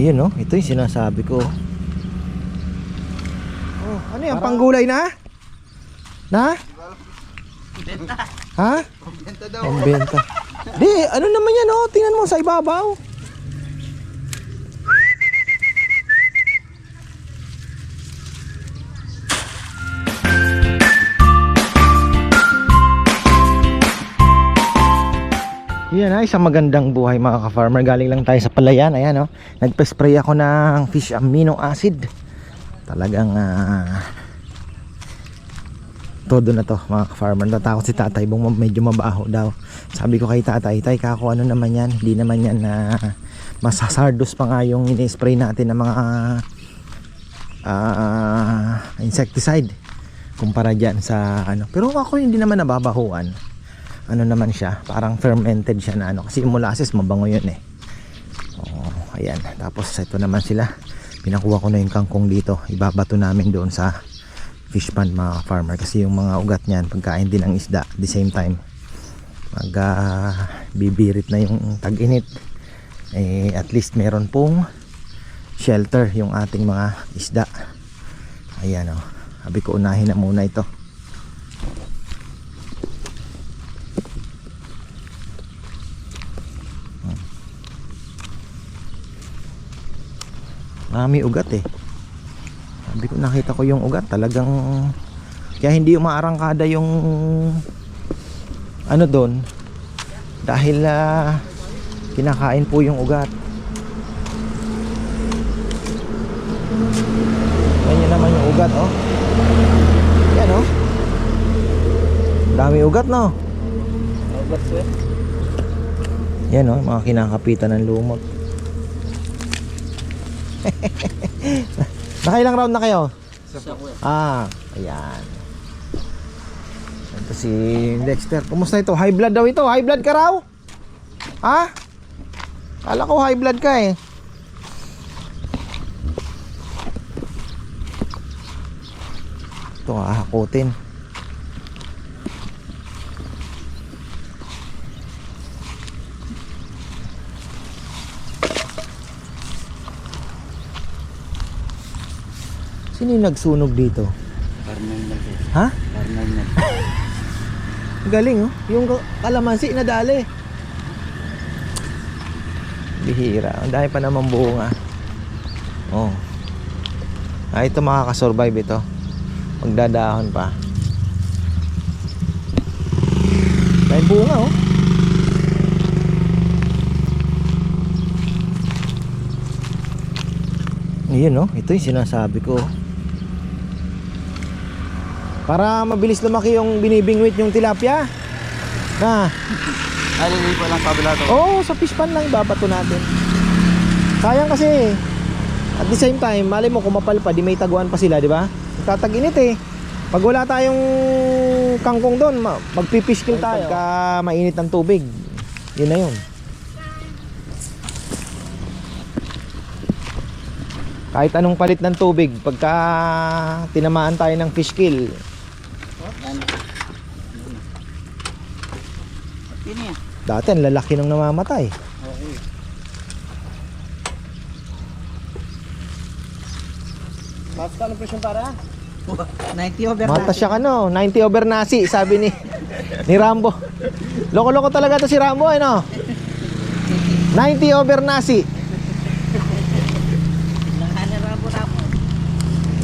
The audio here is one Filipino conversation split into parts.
Ayun no, ito yung sinasabi ko. Oh, ano yan? Panggulay na? Na? Ha? Benta daw. Benta. Di, ano naman yan oh? Tingnan mo sa ibabaw. Yan ay isang magandang buhay mga ka-farmer. Galing lang tayo sa palayan. Ayan oh. Nagpa-spray ako ng fish amino acid. Talagang ah, todo na to mga ka-farmer. Natakot si tatay bung medyo mabaho daw. Sabi ko kay tatay, tay kako ano naman yan? Hindi naman yan na masasardos pa nga yung ini-spray natin ng mga ah, insecticide kumpara dyan sa ano. Pero ako hindi naman nababahuan. Ano naman siya, parang fermented siya na ano. Kasi yung molasses mabango yun eh. Oh, ayan. Tapos ito naman sila. Pinakuha ko na yung kangkong dito. Ibabato namin doon sa fish pond mga farmer kasi yung mga ugat niyan pagkain din ng isda at the same time mag ah, bibirit na yung tag-init eh at least meron pong shelter yung ating mga isda ayan o sabi ko unahin na muna ito marami ugat eh. Sabi ko nakita ko yung ugat talagang kaya hindi umaarangkada yung ano doon dahil ah, kinakain po yung ugat. Ganyan naman yung ugat oh. Yan oh. Dami ugat no? Ugat sir. yan oh mga kinakapitan ng lumot nakailang round na kayo Isa po. Ah, ayan. Ito si Dexter. Kumusta ito? High blood daw ito. High blood ka raw? Ha? Kala ko high blood ka eh. Ito hahakutin. Sino yung nagsunog dito? Karnal na sir. Ha? Karnal na. Galing oh. Yung ka- kalamansi nadali. Bihira. Ang dami pa naman bunga. Oh. Ah, ito makakasurvive ito. Magdadahon pa. May bunga oh. Ayun oh. Ito yung sinasabi ko. Para mabilis lumaki yung binibingwit yung tilapia. Na. Hindi po lang kabila to. Oo, sa fish pan lang babato natin. Sayang kasi at the same time, mali mo kumapal pa, di may taguan pa sila, di ba? Tataginit eh. Pag wala tayong kangkong doon, ma- magpipish kill tayo. Pagka mainit ng tubig, yun na yun. Kahit anong palit ng tubig, pagka tinamaan tayo ng fish kill, Yan. Ini yan. Dati ang lalaki nung namamatay. Okay. Mas ka ng presyon para? 90 over Mata siya kano, 90 over nasi, sabi ni ni Rambo. Loko-loko talaga to si Rambo, ano? 90 over nasi.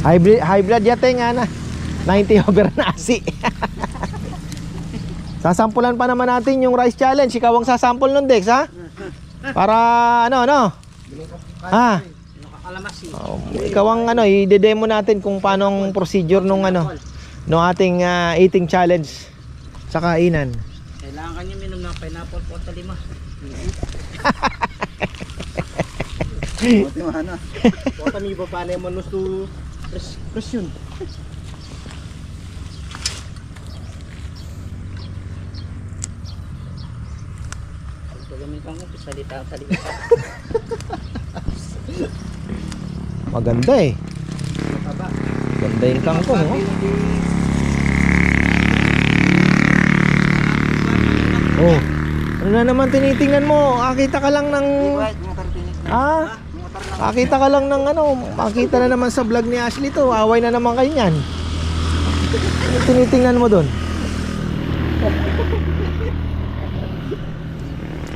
High, bl- high blood nga na. 90 over nasi. Sasampulan pa naman natin yung rice challenge. Ikaw ang sasample nun, Dex, ha? Para ano, ano? Ha? Oh, ikaw ang ano, i-demo natin kung paano ang procedure nung ano, nung ating ah, eating challenge sa kainan. Kailangan kanya minom ng pineapple po sa lima. Buti mahana. Kota mi ba pa naman nusto presyon. Pagamitan ko salita salita. Maganda eh. Taba. Ganda yung kangkong, oh. Oh. Ano na naman tinitingnan mo? Akita ka lang ng... Ah? Mga Makita ka lang ng ano, makita na naman sa vlog ni Ashley to. Away na naman kayo niyan. Ano tinitingnan mo doon?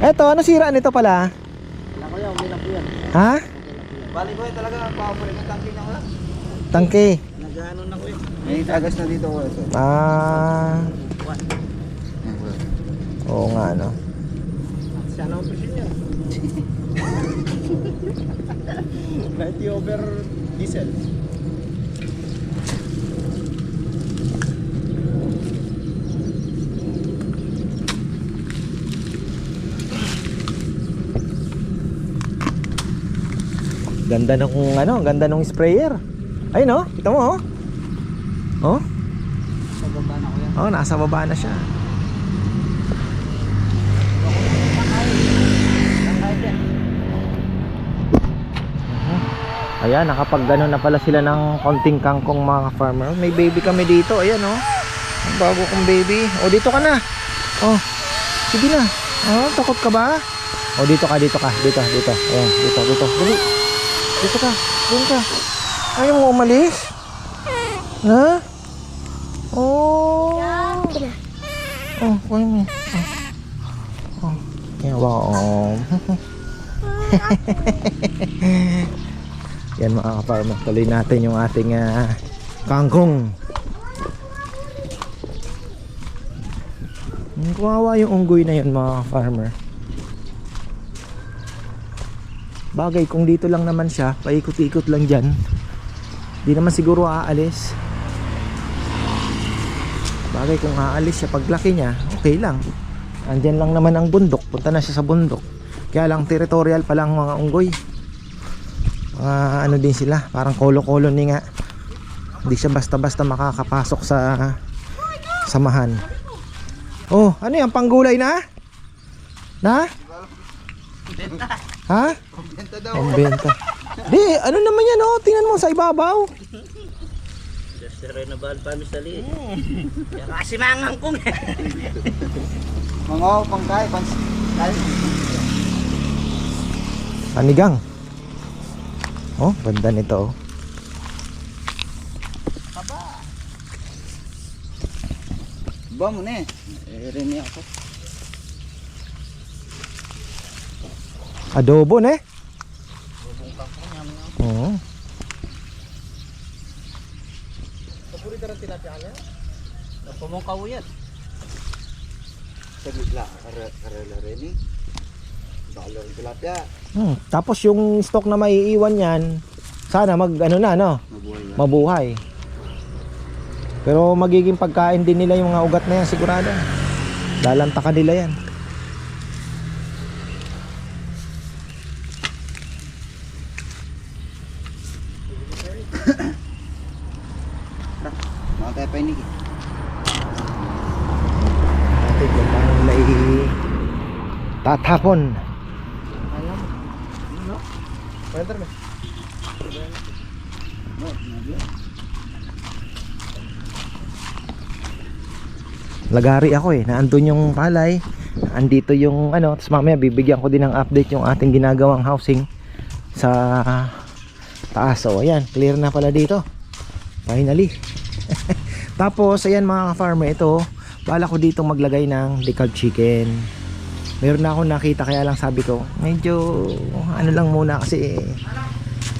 Eto, ano sira nito pala? Wala ko yan, okay lang po yan. Ha? Bali ko yan talaga, papalit ng tangke niya ko lang. Tangke. Nag-ano na ko yan. May tagas na dito ko ito. Ah, oo nga no. Siya na ang presyon niya. 90 over diesel. Ganda ng ano, ganda ng sprayer. Ayun no, kita mo oh. Oh, Sa baba na ko yan. oh nasa baba na siya. Ayan, nakapag gano'n na pala sila ng konting kangkong mga farmer. May baby kami dito, ayan oh. Ang bago kong baby. O dito ka na. Oh. Sige na. Oh, takot ka ba? O dito ka, dito ka, dito, dito. Ayan, dito, dito. Dali. Dito ka. Doon ka. Ayaw mo umalis? Ha? Oh. Oh, kuya mo. Oh. Oh. Yan ba? Yan mga ka-farmer. Tuloy natin yung ating ah, kangkong. Kawawa yung unggoy na yun mga farmer. Bagay kung dito lang naman siya, paikot-ikot lang dyan. Di naman siguro aalis. Bagay kung aalis siya, paglaki niya, okay lang. Andyan lang naman ang bundok, punta na siya sa bundok. Kaya lang territorial pa lang mga unggoy. Mga ano din sila, parang kolo-kolony nga. Hindi siya basta-basta makakapasok sa samahan. Oh, ano yan? Panggulay na? Na? Ha? Benta daw. Ang benta. Di, ano naman yan oh? Tingnan mo sa ibabaw. Just renewable pa Mr. Lee. Kasi mangang kong eh. Mga pang kay, pang kay. Panigang. Oh, ganda nito. oh. Ba mo na eh. Eh, rin ako. Adobo ne? Oo. Paborito rin tilapia niya? Napumong kawuyat. Sa gitla, karela rin eh. Balo rin tilapia. Hmm. Tapos yung stock na maiiwan yan, sana mag ano na no, Mabuhay na. mabuhay. Pero magiging pagkain din nila yung mga ugat na yan sigurado. Lalantakan nila yan. Mga tayo pa ini. Natin kung paano nila i- nabi. Lagari ako eh, naandun yung palay. Andito yung ano, tapos mamaya bibigyan ko din ng update yung ating ginagawang housing sa taas. So ayan, clear na pala dito. Finally. tapos ayan mga farmer ito, bala ko dito maglagay ng decalb chicken. Meron na ako nakita kaya lang sabi ko, medyo ano lang muna kasi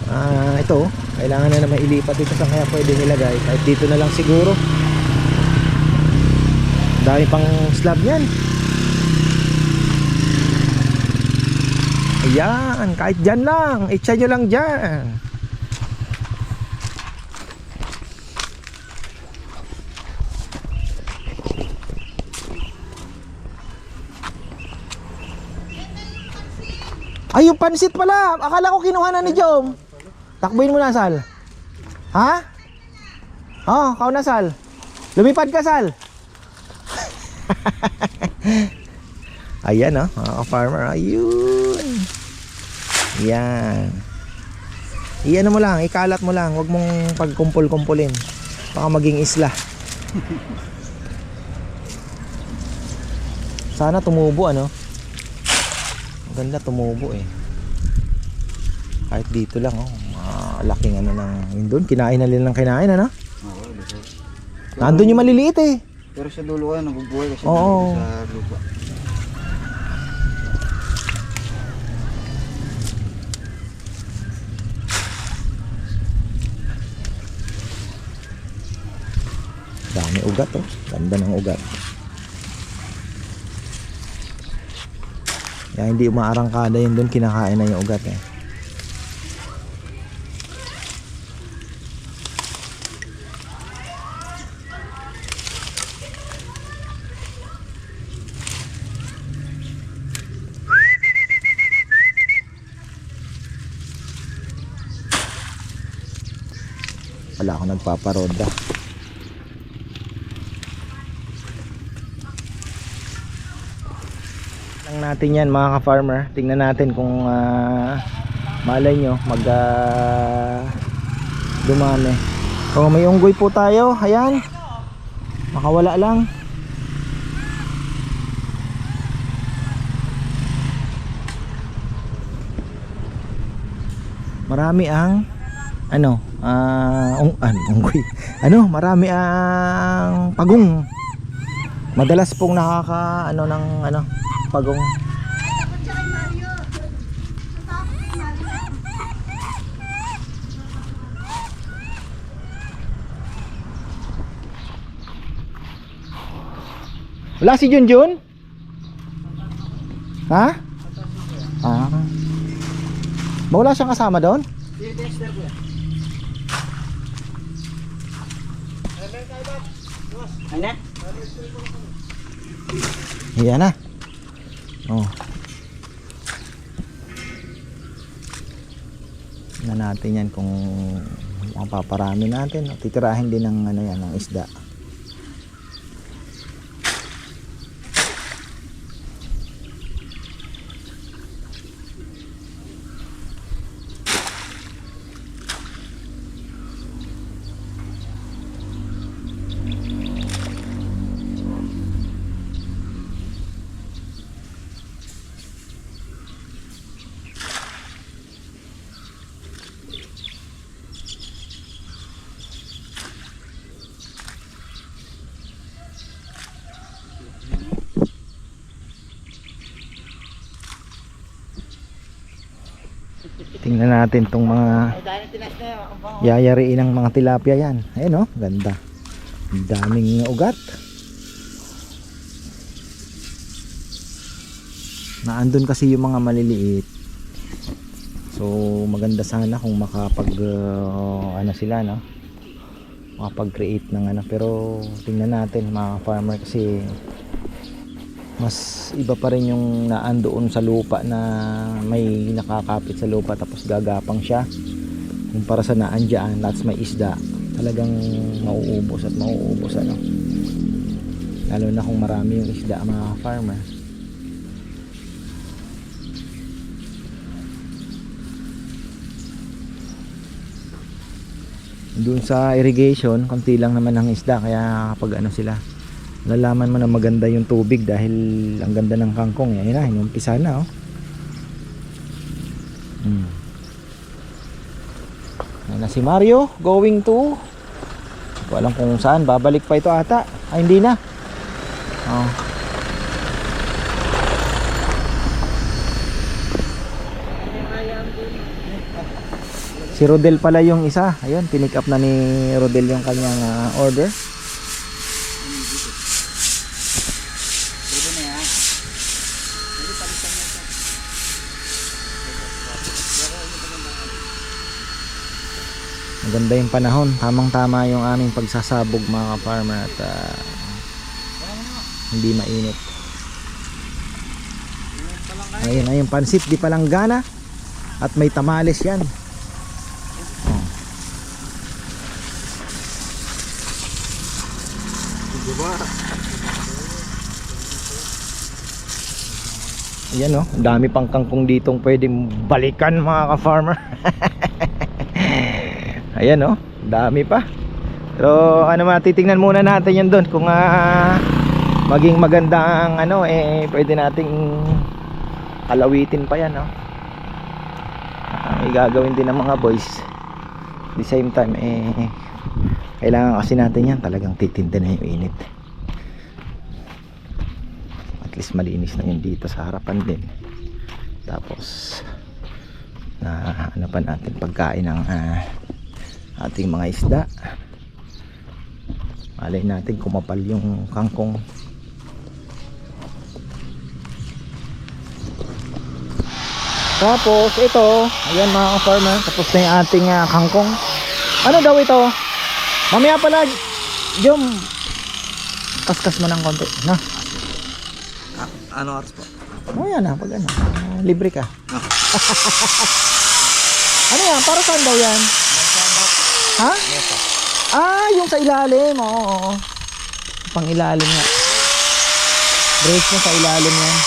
ah ito, kailangan na naman ilipat dito sa kaya pwede nilagay. Kahit dito na lang siguro. Dami pang slab niyan. Ayan, kahit dyan lang. Itcha nyo lang dyan. Ay, yung pansit pala. Akala ko kinuha na ni Jom. Takbuhin mo na, Sal. Ha? Oh, kau na, Sal. Lumipad ka, Sal. Ayan oh, mga farmer Ayun. Yan. Iyan mo lang, ikalat mo lang. Huwag mong pagkumpul-kumpulin. Baka maging isla. Sana tumubo ano. Ganda tumubo eh. Kahit dito lang, oh. Malaking ano ng... Yun doon, kinain na nila ng kinain, ano? Oo. Nandun yung maliliit eh. Pero sa dulo ka, nabubuhay kasi Oo. sa lupa. Dami ugat, oh. Ganda ng ugat. Kaya hindi umaarangkada yun doon, kinakain na yung ugat eh. Wala akong nagpaparoda. lang natin yan mga ka-farmer. Tingnan natin kung ah, malay nyo mag ah, dumami. Oh, may unggoy po tayo. Ayan. Makawala lang. Marami ang ano, ah, ung, ano, unggoy. Ano, marami ang pagong. Madalas pong nakaka ano ng ano, pagong. Wala si Junjun? Ha? Ah. Ba wala siyang kasama doon? Ano? Iya na. Oh. Na natin yan kung ang paparami natin. Titirahin din ng ano yan, ng isda. Tingnan natin tong mga yayariin ng mga tilapia yan. Ayun oh, ganda. Daming ugat. Naandun kasi yung mga maliliit. So maganda sana kung makapag uh, ano sila no. Makapag-create ng ano pero tingnan natin mga farmer kasi mas iba pa rin yung naandoon sa lupa na may nakakapit sa lupa tapos gagapang siya. Kumpara sa naandyan that's may isda. Talagang mauubos at mauubos ano. Lalo na kung marami yung isda mga farmer. Doon sa irrigation konti lang naman ang isda kaya kapag ano sila lalaman mo na maganda yung tubig dahil ang ganda ng kangkong. Yan na inumpisa na oh. Hmm. Ayan na si Mario going to. Alam kung saan babalik pa ito ata. Ay hindi na. Oh. si Rodel pala yung isa. Ayun pinick up na ni Rodel yung kanyang ah, order Pwede na yan. Pwede palitan na ito. Maganda yung panahon. Tamang-tama yung aming pagsasabog mga farmer at ah, hindi mainit. Ayun, ayun, pansit di palang gana at may tamales yan. Oh. Ayan ang dami pang kangkong ditong pwedeng balikan mga ka-farmer. Ayan oh, dami pa. Pero ano matitingnan muna natin yan doon kung ah, maging maganda ang ano eh pwede nating alawitin pa yan oh. Ah, may gagawin din ng mga boys. The same time eh kailangan kasi natin yan. Talagang titinda na yung init. At least malinis na yun dito sa harapan din. Tapos na ano pa natin pagkain ng ah, ating mga isda. Malay natin kumapal yung kangkong. Tapos ito ayan mga farmer tapos na yung ating ah, kangkong. Ano daw ito? Mamaya pala Jom. Kaskas mo ng konti na Ano oras po? oh yan ah pag ano ah, libre ka. Ano yan? Para saan daw yan ha? Ah yung sa ilalim oo, oo. pang ilalim nga. Brace mo sa ilalim yan.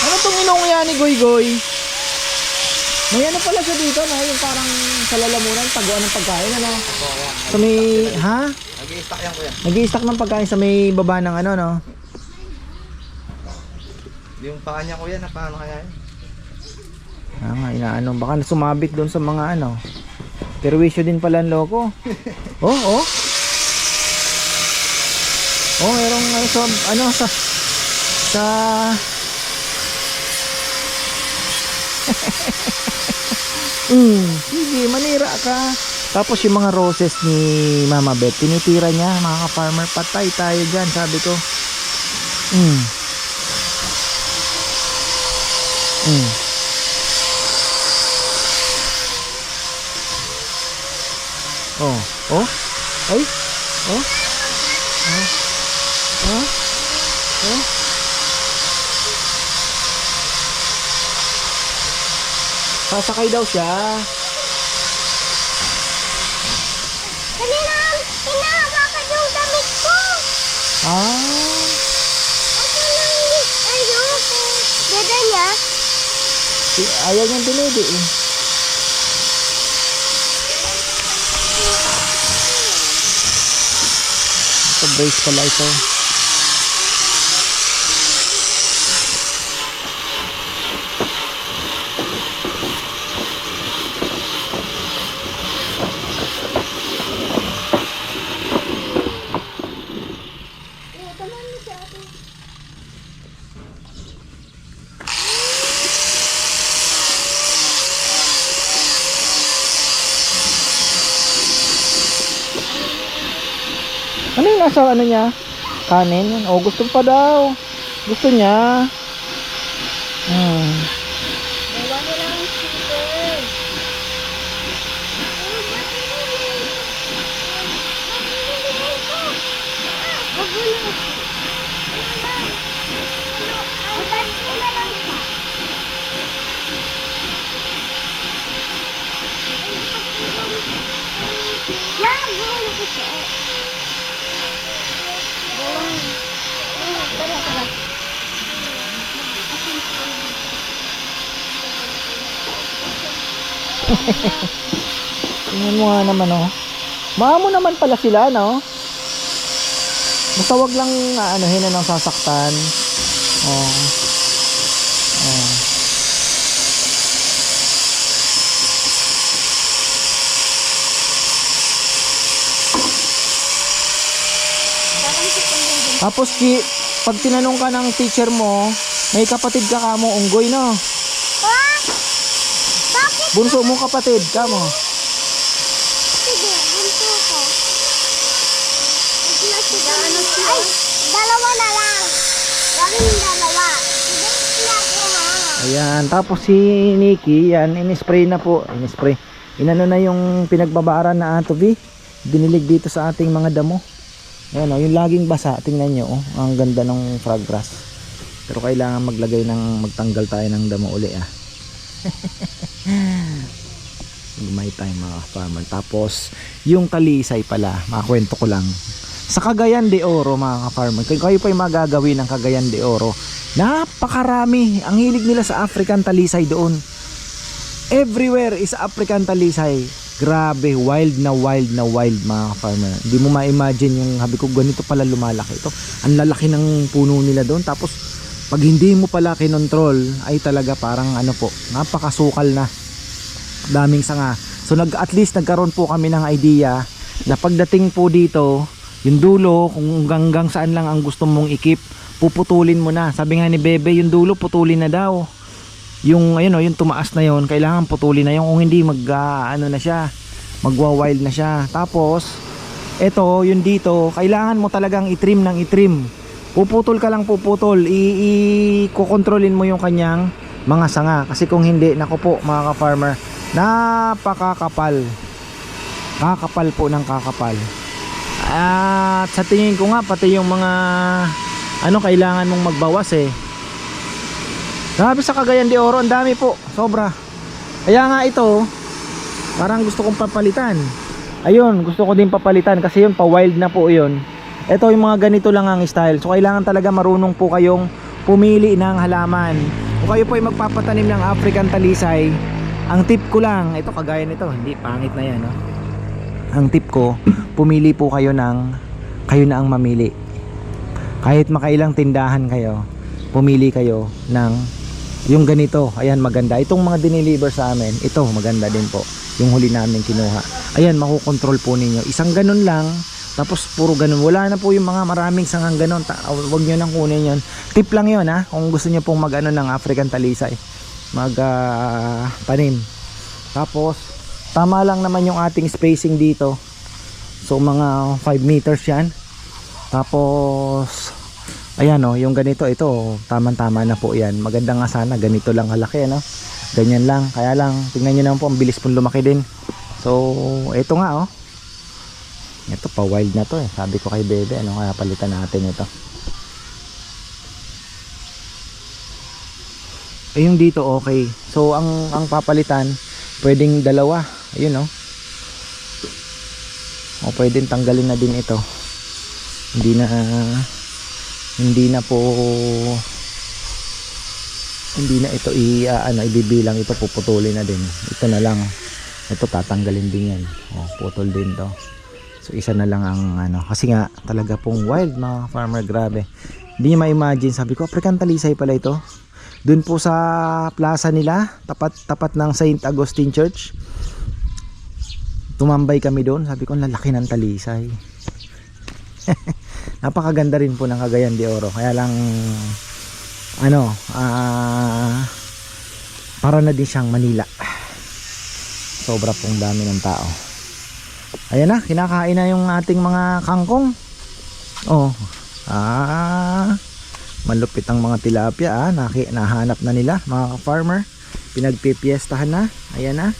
Ano tong inunguya ni Goy Goy? May ano pala siya dito no? Yung parang sa lalamunan taguan ng pagkain ano? Sa may ha? Nag-i-stack yan kuya. nag stack ng pagkain sa may baba ng ano no Yung paa niya kuya, na paano kaya yun? Ah, nga, inaano, baka sumabit doon sa mga ano. Perwisyo din pala ang loko. Oh, oh. Oh, merong ano sa ano sa sa Mm, sige, manira ka. Tapos yung mga roses ni Mama Beth, tinitira niya, mga ka-farmer, patay tayo dyan, sabi ko. Mm. Mm. Oh, oh, ay, oh, oh, oh, oh. Sasakay daw siya. Kanina, hinahawakan yung damit ko. Ah, Ako lang, ayoko. Dada niya, si- ayaw niyang dinidi eh. Ito brace pala ito. Nasa ano niya? Kanin yan. Oh, gusto pa daw. Gusto niya. Hmm. Gawa nila ang sticker. Yan, buwan ko siya. Buwan. Tara, tara. Tingnan mo nga naman oh. Maamo naman pala sila no. Basta wag lang ano hina ng sasaktan. Oh. Oh. Tapos pag tinanong ka ng teacher mo, may kapatid ka ka mo, unggoy no. Bunso mo kapatid ka mo. Sige, bunso ko. Ano Ay, dalawa na lang. Dalawa. Ayan, tapos si Nikki, yan, in-spray na po. In-spray. Inano na yung pinagbabaran na atobi. Dinilig dito sa ating mga damo. Ayan o, yung laging basa, tingnan nyo, oh, ang ganda ng fraggrass. Pero kailangan maglagay ng, magtanggal tayo ng damo uli ah. Gumay tayo mga farmer. Tapos, yung talisay pala, makakwento ko lang. Sa Cagayan de Oro mga farmer, kung kayo pa yung magagawin ng Cagayan de Oro, napakarami. Ang hilig nila sa African talisay doon. Everywhere is African talisay. Grabe, wild na wild na wild mga farmer. Hindi mo ma-imagine yung habi ko ganito pala lumalaki ito. Ang lalaki ng puno nila doon tapos pag hindi mo pala kinontrol ay talaga parang ano po, napakasukal na. Daming sanga. So nag at least nagkaroon po kami ng idea na pagdating po dito, yung dulo kung hanggang saan lang ang gusto mong ikip, puputulin mo na. Sabi nga ni Bebe, yung dulo putulin na daw yung ayun oh, yung tumaas na yon kailangan putulin na yung kung hindi mag ah, ano na siya magwa wild na siya tapos ito yung dito kailangan mo talagang itrim ng itrim puputol ka lang puputol i, i kukontrolin mo yung kanyang mga sanga kasi kung hindi nako po mga ka-farmer napakakapal kakapal po ng kakapal at sa tingin ko nga pati yung mga ano kailangan mong magbawas eh Grabe sa Cagayan de Oro, ang dami po, sobra. Kaya nga ito, parang gusto kong papalitan. Ayun, gusto ko din papalitan kasi yun, pa-wild na po yun. Ito yung mga ganito lang ang style. So kailangan talaga marunong po kayong pumili ng halaman. Kung kayo po ay magpapatanim ng African talisay, ang tip ko lang, ito kagaya nito, hindi pangit na yan. No? Ang tip ko, pumili po kayo ng, kayo na ang mamili. Kahit makailang tindahan kayo, pumili kayo ng yung ganito, ayan maganda. Itong mga dineliver sa amin, ito maganda din po. Yung huli namin kinuha. Ayan, makukontrol po ninyo. Isang ganun lang, tapos puro ganun. Wala na po yung mga maraming sangang ganun. Ta- wag nyo nang kunin yun. Tip lang yun ha, kung gusto nyo pong mag ano ng African talisay. Mag ah, tanim. Tapos, tama lang naman yung ating spacing dito. So mga 5 meters yan. Tapos, ayan oh, yung ganito ito, tamang-tama na po 'yan. Maganda nga sana ganito lang kalaki ano. Ganyan lang. Kaya lang tingnan niyo naman po ang bilis pong lumaki din. So, ito nga oh. Ito pa wild na to eh. Sabi ko kay Bebe, ano kaya palitan natin ito. Eh yung dito okay. So ang ang papalitan pwedeng dalawa. Ayun oh. O pwedeng tanggalin na din ito. Hindi na hindi na po hindi na ito i ah, ano ibibilang ito puputulin na din ito na lang ito tatanggalin din yan oh, putol din to so isa na lang ang ano kasi nga talaga pong wild mga farmer grabe. Hindi nyo ma-imagine sabi ko African talisay pala ito. Dun po sa plaza nila tapat tapat ng St. Augustine Church tumambay kami doon. Sabi ko lalaki ng talisay. Napakaganda rin po ng Cagayan de Oro. Kaya lang ano ah para na din siyang Manila. Sobra pong dami ng tao ayan na kinakain na yung ating mga kangkong. Oh. Ah malupit ang mga tilapia ah. Naki, nahanap na nila mga farmer pinagpipiestahan na ayan na.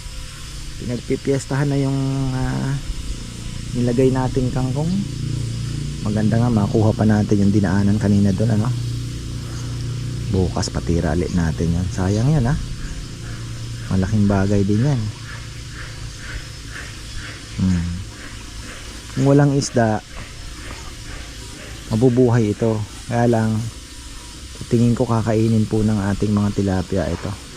Pinagpipiestahan na yung ah, nilagay nating kangkong. Maganda nga makuha pa natin yung dinaanan kanina doon ano? Bukas patira natin yan sayang yan ha malaking bagay din yan hmm. kung walang isda mabubuhay ito kaya lang tingin ko kakainin po ng ating mga tilapia ito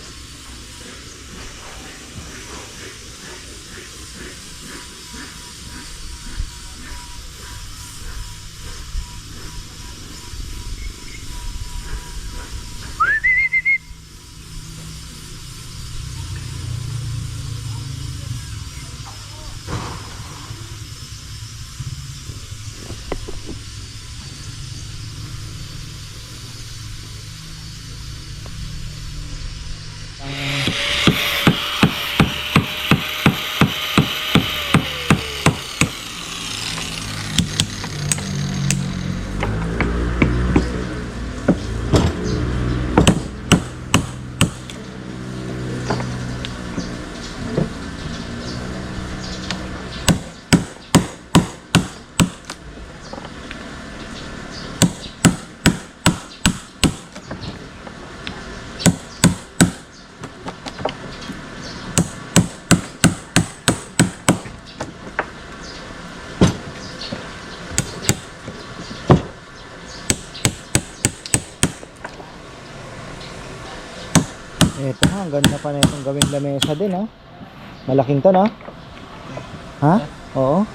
Ito ha, ang ganda pa na itong gawing lamesa din ha. Malaking to no? Ha? Oo.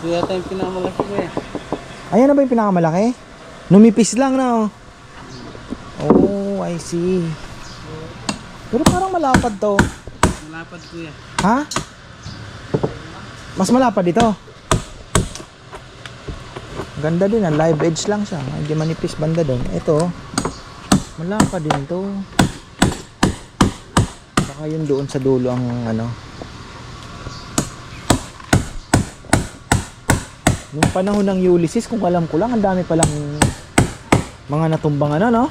Ito yata yung pinakamalaki ko eh. Ayan na ba yung pinakamalaki? Numipis lang na oh. Oh, I see. Pero parang malapad to. Malapad kuya. Ha? Mas malapad ito. Ganda din ah, live edge lang siya. Hindi manipis banda doon. Ito, malapad din to. Baka yun doon sa dulo ang ano. Nung panahon ng Ulysses, kung alam ko lang, ang dami palang mga natumbang ano, no?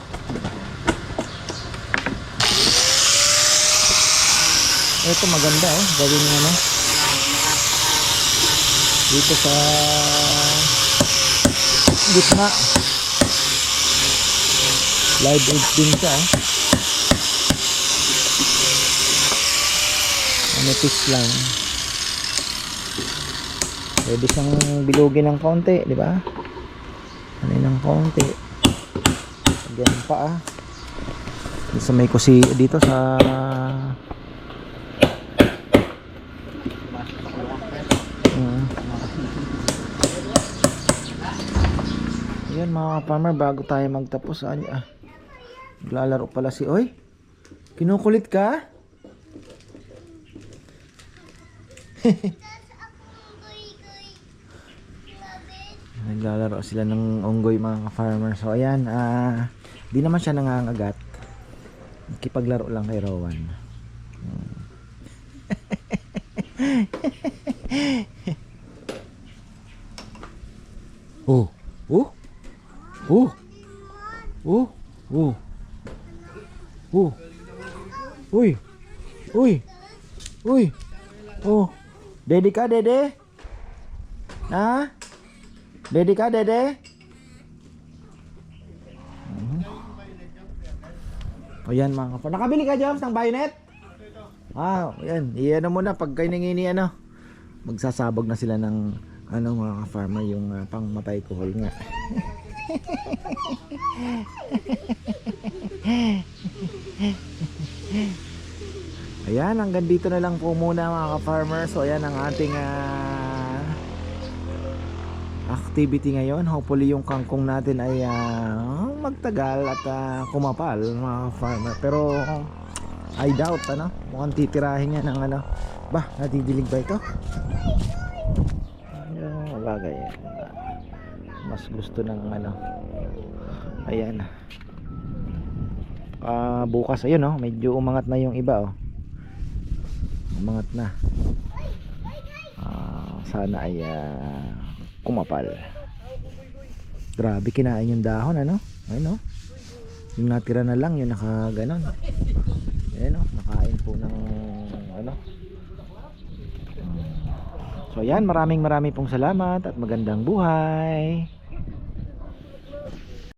Ito maganda oh, gawin ano. Dito sa gitna. Live edge din siya oh. Manipis lang. Pwede siyang bilugin ng konti, di ba? Ano ng konti. Ganyan pa ah. Dito sa may kusi dito sa Mm. Yan mga farmer bago tayo magtapos ah, ah. Naglalaro pala si Oy. Kinukulit ka? Naglalaro sila ng unggoy mga farmer. So ayan, ah di naman siya nangangagat. Kipaglaro lang kay Rowan. Oh. Oh. Oh. Oh. Oh. Oh. Uy. Uy. Uy. Oh. Dede ka, Dede? Ha? Dede ka, Dede? Mhm. O yan mga kapatid. Nakabili ka, Joms, ng bayonet? Ah, yan. Iyan na pag kayo ano. Magsasabog na sila ng ano mga farmer yung uh, pang matay kohol nga. Ayan, hanggang dito na lang po muna mga ka-farmer. So ayan ang ating ah, activity ngayon. Hopefully yung kangkong natin ay ah, magtagal at ah, kumapal mga ka-farmer. Pero I doubt ano, mukhang titirahin niya ng ano. Ba, nadidilig ba ito? Yung bagay. Mas gusto ng ano. Ayan. Ah, bukas ayun oh, medyo umangat na yung iba oh. Umangat na. Ah, sana ay ah, kumapal. Grabe kinain yung dahon ano? Ayun oh. Yung natira na lang yung naka ganon. Ayan oh, nakain po ng ano. So ayan, maraming maraming pong salamat at magandang buhay.